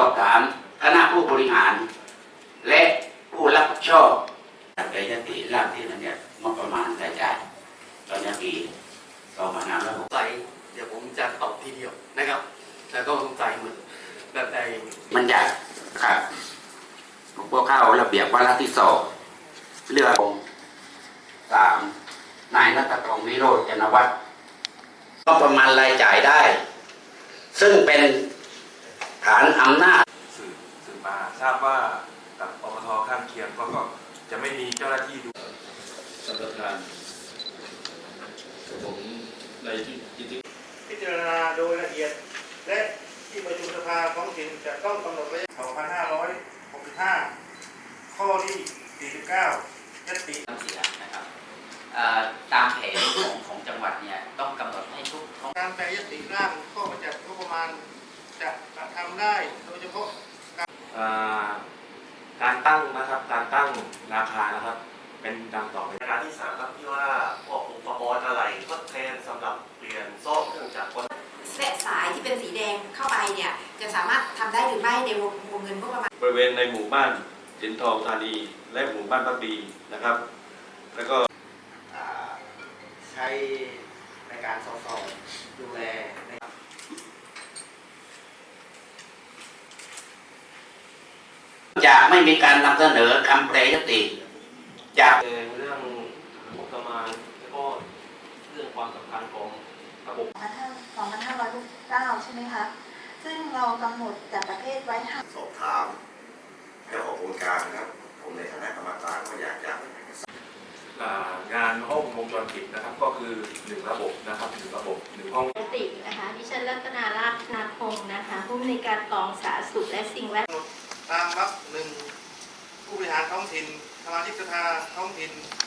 อบถามคณะผู้บริหาร และผู้รับผิดชอบแต่ยติร่างที่นั้นเนี่ยงบประมาณรายจ่ายตอนนี้ปีสองพันห้าร้อยหกสงสัยเดี๋ยวผมจะตอบทีเดียวนะครับแล้วก็สงสัยเหมือนแบบใดมันจะครับพวกเข้าระเบียบวาระที่สองเลือกองค์สามนายนัตกรงวิโรจนวัฒน์ก็ประมาณรายจ่ายได้ ซึ่งเป็น ฐานอำนาจสืบสืบมาทราบว่ากับอบทข้างเคียงก็ก็จะไม่มีเจ้าหน้าที่ดูสัมปทานผมในที่ที่ที่พิจารณาโดยละเอียด และที่ประชุมสภาท้องถิ่นจะต้องกำหนดระยะ2565 ข้อที่ 49ยติน้ำเสียนะครับเอ่อตามแผนของของจังหวัดเนี่ยต้องกำหนดให้ทุกท้องการแปลยติร่างข้อบัญญัติงบประมาณจะทำ ได้โดยเฉพาะอ่าการตั้งนะครับการตั้งราคานะครับ เป็นดังต่อไปประการที่สามครับที่ว่าพวกอุปกรณ์อะไรทดแทนสำหรับเปลี่ยนโซ่เครื่องจักรกลเส้นสายที่เป็นสีแดงเข้าไปเนี่ยจะสามารถทำได้หรือไม่ในวงวงเงินก็ประมาณบริเวณในหมู่บ้านสินทองธานีและหมู่บ้านพักดีนะครับ แล้วก็อ่าใช้ในการสอดส่องดูแลใน จะไม่มีการนำเสนอคำแปรยติจากเรื่องงบประมาณแล้วก็เรื่องความสำคัญของระบบ2569 ใช่ไหมคะ ซึ่งเรากำหนดจัดประเภทไว้ห้าสอบถามเจ้าของโครงการนะครับ ผมในฐานะกรรมการก็อยากจะอ่างานห้องวงจรปิดนะครับ ก็คือหนึ่งระบบนะครับหนึ่งระบบหนึ่งห้องปกตินะคะดิฉันรัตนาราชนาคงนะคะ ผู้อำนวยการกองสาธารณสุขและสิ่งแวด ตามมรรคหนึ่งผู้บริหารท้องถิ่นสมาชิกสภาท้องถิ่น